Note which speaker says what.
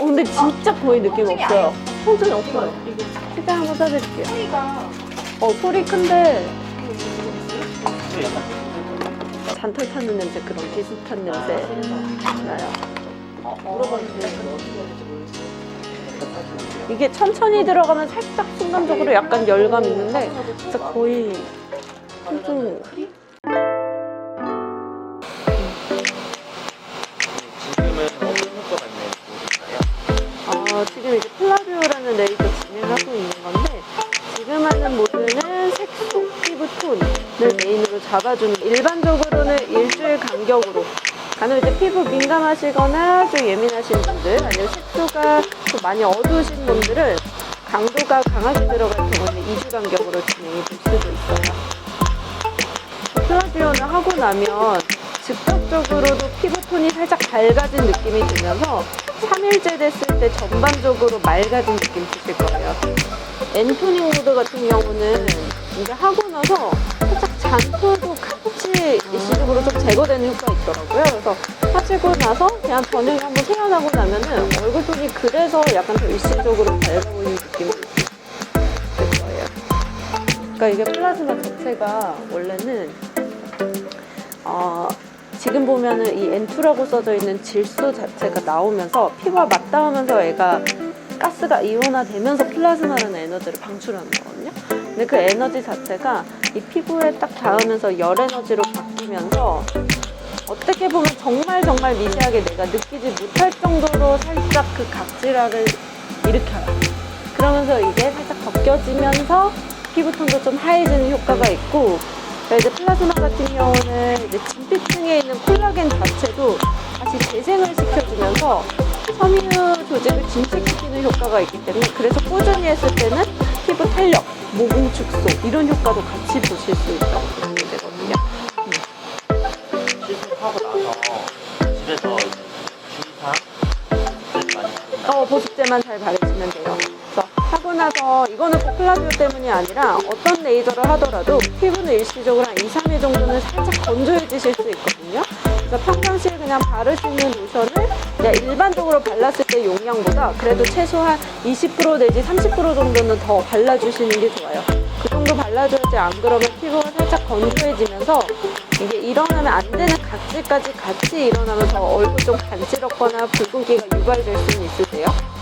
Speaker 1: 어, 근데 진짜 거의 느낌
Speaker 2: 통증이
Speaker 1: 없어요. 통증이 없어요.
Speaker 2: 이게
Speaker 1: 시대 한번 써드릴게요.
Speaker 2: 소리가
Speaker 1: 어, 소리 큰데 잔털 타는 냄새 그런 비슷한 냄새 나요.
Speaker 2: 물어봤는데 어떻게 해야 될지 모르겠어요.
Speaker 1: 이게 천천히 들어가면 살짝 순간적으로 약간 열감 있는데 진짜 거의 통증
Speaker 3: 어,
Speaker 1: 지금 이제 플라비오라는 레이저 진행하고 있는 건데 지금 하는 모드는 색소 피부 톤을 메인으로 잡아주는 일반적으로는 일주일 간격으로 간혹 이제 피부 민감하시거나 좀 예민하신 분들 아니면 색소가 좀 많이 어두우신 분들은 강도가 강하게 들어갈 경우는 2주 간격으로 진행이 될 수도 있어요. 플라비오는 하고 나면 즉각적으로도 피부톤이 살짝 밝아진 느낌이 들면서 3일째 됐을 때 전반적으로 맑아진 느낌 드실 거예요. 엔토닝 모드 같은 경우는 이제 하고 나서 살짝 잔털도 같이 일시적으로 좀 제거되는 효과가 있더라고요. 그래서 하시고 나서 그냥 저녁에 한번 세안하고 나면은 얼굴톤이 그래서 약간 더 일시적으로 밝아 보이는 느낌이 들 거예요. 그러니까 이게 플라즈마 자체가 원래는 어, 지금 보면은 이 N2라고 써져 있는 질소 자체가 나오면서 피부와 맞닿으면서 애가 가스가 이온화되면서 플라즈마라는 에너지를 방출하는 거거든요. 근데 그 에너지 자체가 이 피부에 딱 닿으면서 열 에너지로 바뀌면서 어떻게 보면 정말 정말 미세하게 내가 느끼지 못할 정도로 살짝 그 각질화를 일으켜요. 그러면서 이게 살짝 벗겨지면서 피부톤도 좀 하얘지는 효과가 있고 이제 플라즈마 같은 경우는 이제 진피층에 있는 콜라겐 자체도 다시 재생을 시켜주면서 섬유 조직을 진책시키는 효과가 있기 때문에 그래서 꾸준히 했을 때는 피부 탄력, 모공 축소 이런 효과도 같이 보실 수 있다고 보시면 되거든요.
Speaker 3: 시술하고 나서 집에서 주의사항.
Speaker 1: 어, 보습제만 잘 바르시면 돼요. 하고 나서 이거는 꼭 플라비오 때문이 아니라 어떤 레이저를 하더라도 피부는 일시적으로 한 2, 3일 정도는 살짝 건조해지실 수 있거든요. 그래서 평상시에 그냥 바르시는 로션을 그냥 일반적으로 발랐을 때 용량보다 그래도 최소한 20% 내지 30% 정도는 더 발라주시는 게 좋아요. 그 정도 발라줘야지 안 그러면 피부가 살짝 건조해지면서 이게 일어나면 안 되는 각질까지 같이 일어나면서 얼굴 좀 간지럽거나 붉은기가 유발될 수는 있으세요.